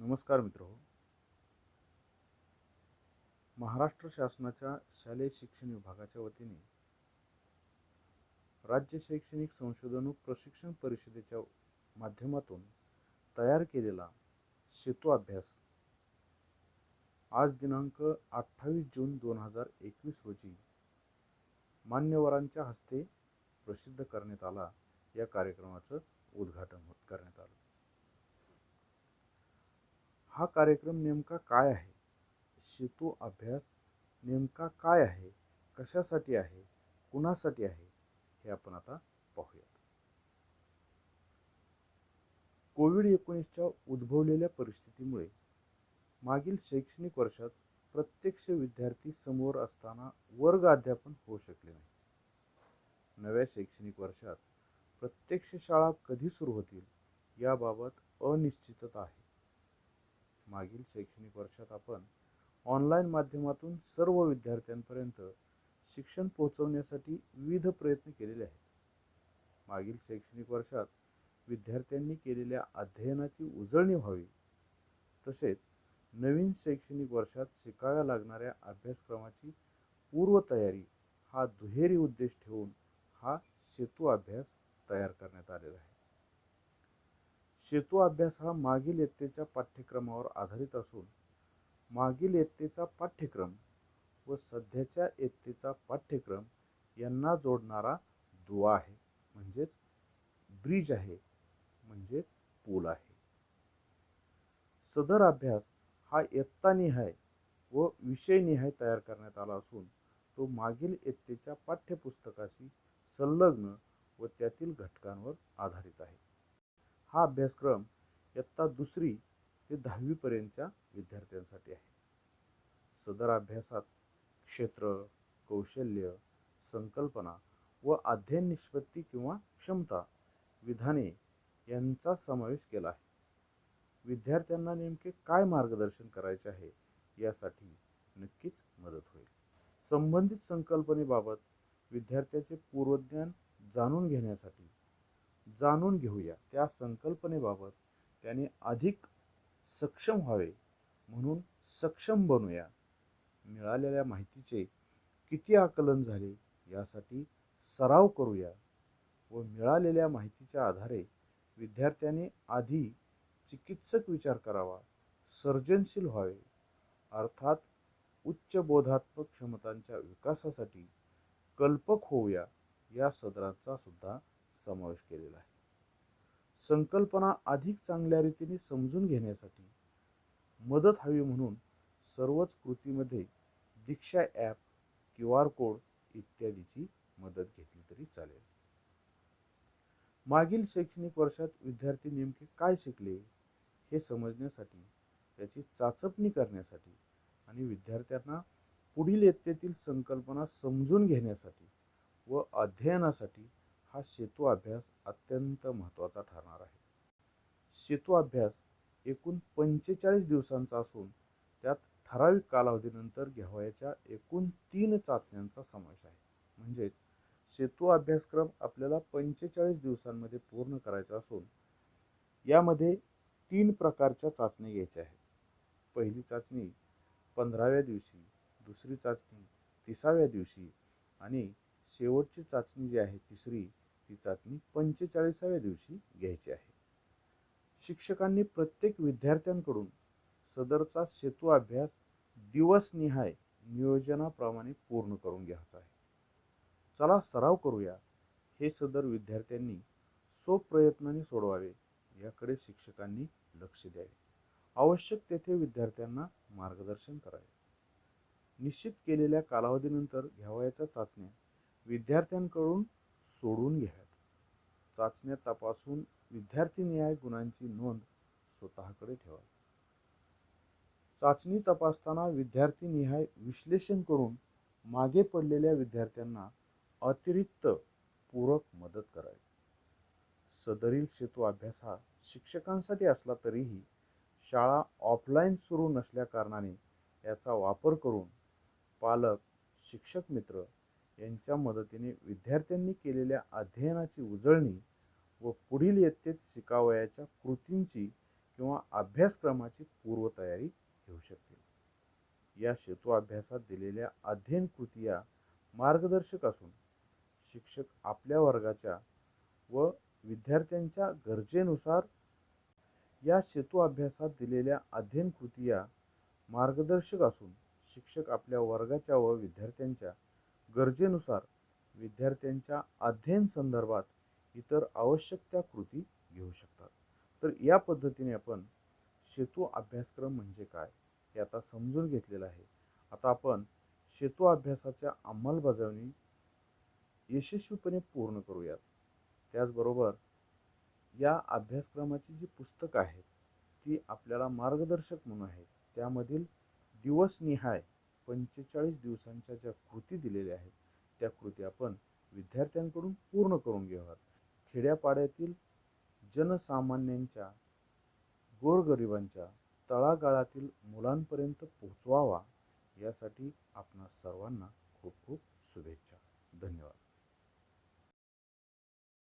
नमस्कार मित्र. महाराष्ट्र शासनाच्या शालेय शिक्षण विभागाच्या वतीने राज्य शैक्षणिक संशोधन प्रशिक्षण परिषदेच्या माध्यमातून तयार केलेला सेतू अभ्यास आज दिनांक अठ्ठावीस जून दोन हजार एकवीस रोजी मान्यवरांच्या हस्ते प्रसिद्ध करण्यात आला. या कार्यक्रमाचं उद्घाटन होत करण्यात आलं. हा कार्यक्रम नेमका काय आहे? सेतू अभ्यास नेमका काय आहे? कशासाठी आहे? कुणासाठी आहे? हे आपण आता पाहूयात. कोविड एकोणीसच्या उद्भवलेल्या परिस्थितीमुळे मागील शैक्षणिक वर्षात प्रत्यक्ष विद्यार्थी समोर असताना वर्ग अध्यापन होऊ शकले नाही. नव्या शैक्षणिक वर्षात प्रत्यक्ष शाळा कधी सुरू होतील याबाबत अनिश्चितता आहे. मागील शैक्षणिक वर्षात आपण ऑनलाईन माध्यमातून सर्व विद्यार्थ्यांपर्यंत शिक्षण पोहोचवण्यासाठी विविध प्रयत्न केलेले आहेत. मागील शैक्षणिक वर्षात विद्यार्थ्यांनी केलेल्या अध्ययनाची उजळणी व्हावी. तसेच नवीन शैक्षणिक वर्षात शिकाव्या लागणाऱ्या अभ्यासक्रमाची पूर्वतयारी हा दुहेरी उद्देश ठेवून हा सेतू अभ्यास तयार करण्यात आलेला आहे. सेतू अभ्यास हा मागील इयत्तेच्या पाठ्यक्रमावर आधारित असून मागील इयत्तेचा पाठ्यक्रम व सध्याच्या इयत्तेचा पाठ्यक्रम यांना जोडणारा दुवा आहे. म्हणजेच ब्रिज आहे. म्हणजेच पूल आहे. सदर अभ्यास हा इयत्तानिहाय व विषयनिहाय तयार करण्यात आला असून तो मागील इयत्तेच्या पाठ्यपुस्तकाशी संलग्न व त्यातील घटकांवर आधारित आहे. हा अभ्यासक्रम इयत्ता दुसरी ते दहावीपर्यंतच्या विद्यार्थ्यांसाठी आहे. सदर अभ्यासात क्षेत्र कौशल्य संकल्पना व अध्ययन निष्पत्ती किंवा क्षमता विधाने यांचा समावेश केला आहे. विद्यार्थ्यांना नेमके काय मार्गदर्शन करायचे आहे यासाठी नक्कीच मदत होईल. संबंधित संकल्पनेबाबत विद्यार्थ्याचे पूर्वज्ञान जाणून घेण्यासाठी जाणून घेऊया. त्या संकल्पनेबाबत त्याने अधिक सक्षम व्हावे म्हणून सक्षम बनूया. मिळालेल्या माहितीचे किती आकलन झाले यासाठी सराव करूया व मिळालेल्या माहितीच्या आधारे विद्यार्थ्याने आधी चिकित्सक विचार करावा सर्जनशील व्हावे. अर्थात उच्च बोधात्मक क्षमतांच्या विकासासाठी कल्पक होऊया या सदरांचा सुद्धा समावेश केलेला आहे. संकल्पना अधिक चांगल्या रीतीने समजून घेण्यासाठी मदत हवी म्हणून सर्वच कृतीमध्ये Diksha app Q R code इत्यादीची मदत घेतली तरी चालेल. मागील शैक्षणिक वर्षात विद्यार्थी नेमके काय शिकले हे समजण्यासाठी त्याची चाचपणी करण्यासाठी आणि विद्यार्थ्यांना पुढील इयत्तेतील संकल्पना समजून घेण्यासाठी व अध्ययनासाठी हा सेतू अभ्यास अत्यंत महत्त्वाचा ठरणार आहे. सेतू अभ्यास एकूण पंचेचाळीस दिवसांचा असून त्यात ठराविक कालावधीनंतर घ्यावयाच्या एकूण तीन चाचण्यांचा समावेश आहे. म्हणजेच सेतू अभ्यासक्रम आपल्याला पंचेचाळीस दिवसांमध्ये पूर्ण करायचा असून यामध्ये तीन प्रकारच्या चाचण्या घ्यायच्या आहेत. पहिली चाचणी पंधराव्या दिवशी दुसरी चाचणी तिसाव्या दिवशी आणि शेवटची चाचणी जी आहे तिसरी ती चाचणी पंचेचाळीसाव्या दिवशी घ्यायची आहे. शिक्षकांनी प्रत्येक विद्यार्थ्यांकडून सदरचा सेतू अभ्यास दिवसनिहाय नियोजनाप्रमाणे पूर्ण करून घ्यायचा आहे. चला सराव करूया हे सदर विद्यार्थ्यांनी स्वप्रयत्नाने सोडवावे याकडे शिक्षकांनी लक्ष द्यावे. आवश्यक तेथे विद्यार्थ्यांना मार्गदर्शन करावे. निश्चित केलेल्या कालावधीनंतर घ्यावयाच्या चाचण्या विद्यार्थ्यांकडून सोडून घ्याव्यात. चाचण्या तपासून विद्यार्थी न्याय गुणांची नोंद स्वतःकडे ठेवा चाचणी तपासताना विद्यार्थी निहाय विश्लेषण करून मागे पडलेल्या विद्यार्थ्यांना अतिरिक्त पूरक मदत करावी. सदरील सेतू अभ्यास हा शिक्षकांसाठी असला तरीही शाळा ऑफलाईन सुरू नसल्या कारणाने याचा वापर करून पालक शिक्षक मित्र यांच्या मदतीने विद्यार्थ्यांनी केलेल्या अध्ययनाची उजळणी व पुढील इयत्तेत शिकावयाच्या कृतींची किंवा अभ्यासक्रमाची पूर्वतयारी घेऊ शकतील. या सेतू अभ्यासात दिलेल्या अध्ययन कृती या मार्गदर्शक असून शिक्षक आपल्या वर्गाच्या व विद्यार्थ्यांच्या गरजेनुसार या सेतू अभ्यासात दिलेल्या अध्ययन कृती या मार्गदर्शक असून शिक्षक आपल्या वर्गाच्या व विद्यार्थ्यांच्या गरजेनुसार विद्यार्थ्यांच्या अध्ययन संदर्भात इतर आवश्यक त्या कृती घेऊ शकतात. तर या पद्धतीने आपण सेतू अभ्यासक्रम म्हणजे काय हे आता समजून घेतलेलं आहे. आता आपण सेतू अभ्यासाच्या अंमलबजावणी यशस्वीपणे पूर्ण करूयात. त्याचबरोबर या अभ्यासक्रमाची जी पुस्तकं आहेत ती आपल्याला मार्गदर्शक म्हणून आहेत. त्यामधील दिवसनिहाय पंचेचाळीस दिवसांच्या ज्या कृती दिलेल्या आहेत त्या कृती आपण विद्यार्थ्यांकडून पूर्ण करून घेऊयात. खेड्यापाड्यातील जनसामान्यांच्या गोरगरिबांच्या तळागाळातील मुलांपर्यंत पोहोचवावा यासाठी आपणा सर्वांना खूप खूप शुभेच्छा. धन्यवाद.